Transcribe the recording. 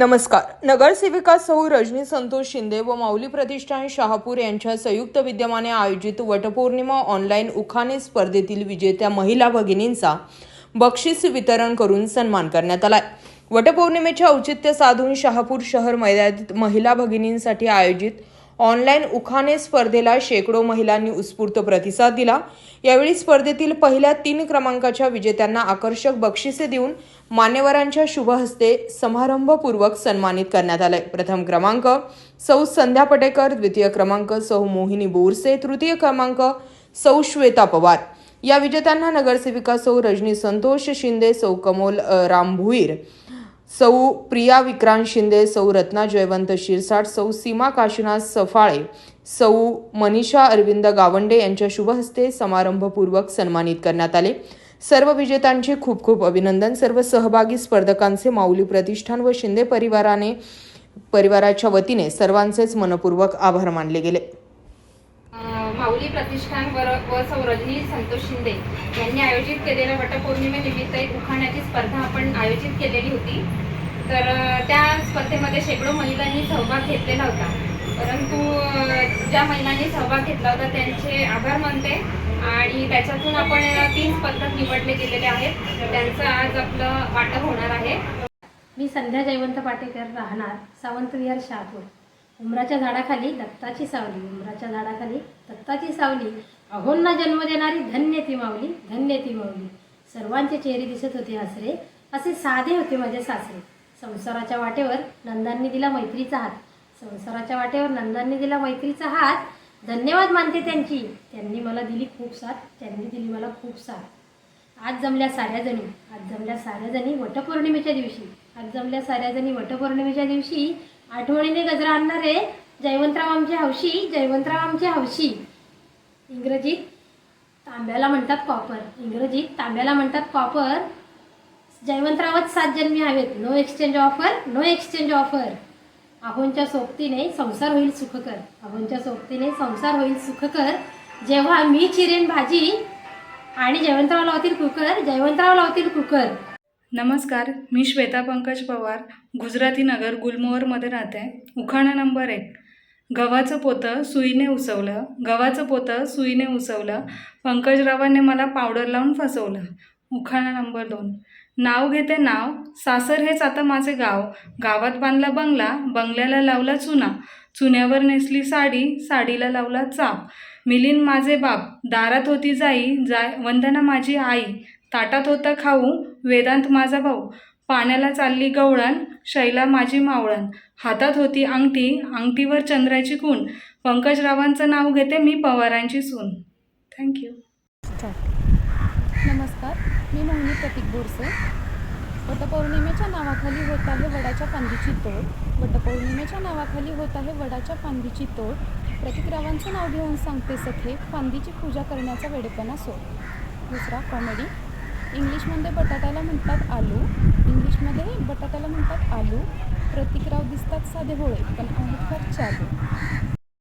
नमस्कार. नगरसेविका सौ रजनी संतोष शिंदे व माऊली प्रतिष्ठान शहापूर यांच्या संयुक्त विद्यमाने आयोजित वटपौर्णिमा ऑनलाईन उखाणे स्पर्धेतील विजेत्या महिला भगिनींचा बक्षीस वितरण करून सन्मान करण्यात आलाय. वटपौर्णिमेचे औचित्य साधून शहापूर शहर मैदानात महिला भगिनींसाठी आयोजित ऑनलाईन उखाणे स्पर्धेला शेकडो महिलांनी उत्स्फूर्त प्रतिसाद दिला. यावेळी स्पर्धेतील पहिल्या तीन क्रमांकाच्या विजेत्यांना आकर्षक बक्षिसे देऊन मान्यवरांच्या शुभहस्ते समारंभपूर्वक सन्मानित करण्यात आलंय प्रथम क्रमांक सौ संध्या पटेकर द्वितीय क्रमांक सौ मोहिनी बोरसे तृतीय क्रमांक सौ श्वेता पवार. या विजेत्यांना नगरसेविका सौ रजनी संतोष शिंदे सौ कमोल राम भुईर. सौ प्रिया विक्रांत शिंदे सौ रत्ना जयवंत शिरसाट सौ सीमा काशीनाथ सफाळे सौ मनीषा अरविंद गावंडे यांच्या शुभहस्ते समारंभपूर्वक सन्मानित करण्यात आले. सर्व विजेत्यांचे खूप खूप अभिनंदन. सर्व सहभागी स्पर्धकांचे माऊली प्रतिष्ठान व शिंदे परिवाराने परिवाराच्या वतीने सर्वांचेच मनपूर्वक आभार मानले गेले. माऊली प्रतिष्ठान वर व सौरजनी संतोष शिंदे यांनी आयोजित केलेल्या वटपौर्णिमेनिमित्त एक उखाण्याची स्पर्धा आपण आयोजित केलेली होती. तर त्या स्पर्धेमध्ये शेकडो महिलांनी सहभाग घेतलेला होता. परंतु ज्या महिलांनी सहभाग घेतला होता त्यांचे आभार मानते आणि त्याच्यातून आपण तीन स्पर्धक निवडले गेलेले आहेत. त्यांचं आज आपलं वाटप होणार आहे. मी संध्या जयवंत पाटेकर राहणार सावंत विहार शहापूर. उमराच्या झाडाखाली दत्ताची सावली उमराच्या झाडाखाली दत्ताची सावली. अहोंना जन्म देणारी धन्य ती माऊली धन्य ती माऊली. सर्वांचे चेहरे दिसत होते हसरे असे साधे होते माझे सासरे. संसाराच्या वाटेवर नंदांनी दिला मैत्रीचा हात. संसाराच्या वाटेवर नंदांनी दिला मैत्रीचा हात. धन्यवाद मानते त्यांची. त्यांनी मला दिली खूप साथ. त्यांनी दिली मला खूप साथ. आज जमल्या साऱ्या जणी आज जमल्या साऱ्या जणी वटपौर्णिमेच्या दिवशी आज जमल्या साऱ्या जणी वटपौर्णिमेच्या दिवशी आठवणीने गजरा आणणारे जयवंतराव आमची हौशी जयवंतराव आमची हौशी. इंग्रजीत तांब्याला म्हणतात कॉपर. इंग्रजीत तांब्याला म्हणतात कॉपर. जयवंतरावच सात जन्मी हवेत. No exchange offer no exchange offer आहोंच्या सोबतीने संसार होईल सुखकर. आहोंच्या सोबतीने संसार होईल सुखकर. जेव्हा मी चिरेन भाजी आणि जयवंतराव लावतील कुकर जयवंतराव लावतील कुकर. नमस्कार मी श्वेता पंकज पवार गुजराती नगर गुलमोहरमध्ये राहते. उखाणा नंबर एक. गव्हाचं पोतं सुईने उसवलं. गव्हाचं पोतं सुईने उसवलं. पंकजरावांनी मला पावडर लावून फसवलं. उखाणा नंबर दोन. नाव घेते नाव. सासर हेच आता माझे गाव. गावात बांधला बंगला. बंगल्याला लावला चुना. चुन्यावर नेसली साडी. साडीला लावला चाप. मिलिन माझे बाप. दारात होती जाई. जाय वंदना माझी आई. ताटात होता खाऊ. वेदांत माझा भाऊ. पाण्याला चालली गवळण शैला माझी मावळण. हातात होती अंगठी अंगठीवर चंद्राची खूण पंकजरावांचं नाव घेते मी पवारांची सून. थँक्यू नमस्कार मी मोहिनी प्रतीक बोरसे. वटपौर्णिमेच्या नावाखाली होत आहे वडाच्या फांदीची तोड. वटपौर्णिमेच्या नावाखाली होत आहे वडाच्या फांदीची तोड. प्रतीकरावांचं नाव घेऊन सांगते सखे फांदीची पूजा करण्याचा वेडेपणा सोड. दुसरा कॉमेडी इंग्लिशमध्ये बटाट्याला म्हणतात आलू. इंग्लिशमध्ये बटाट्याला म्हणतात आलू. प्रतिकराव दिसतात साधे होळे पण आहेत फार चालू.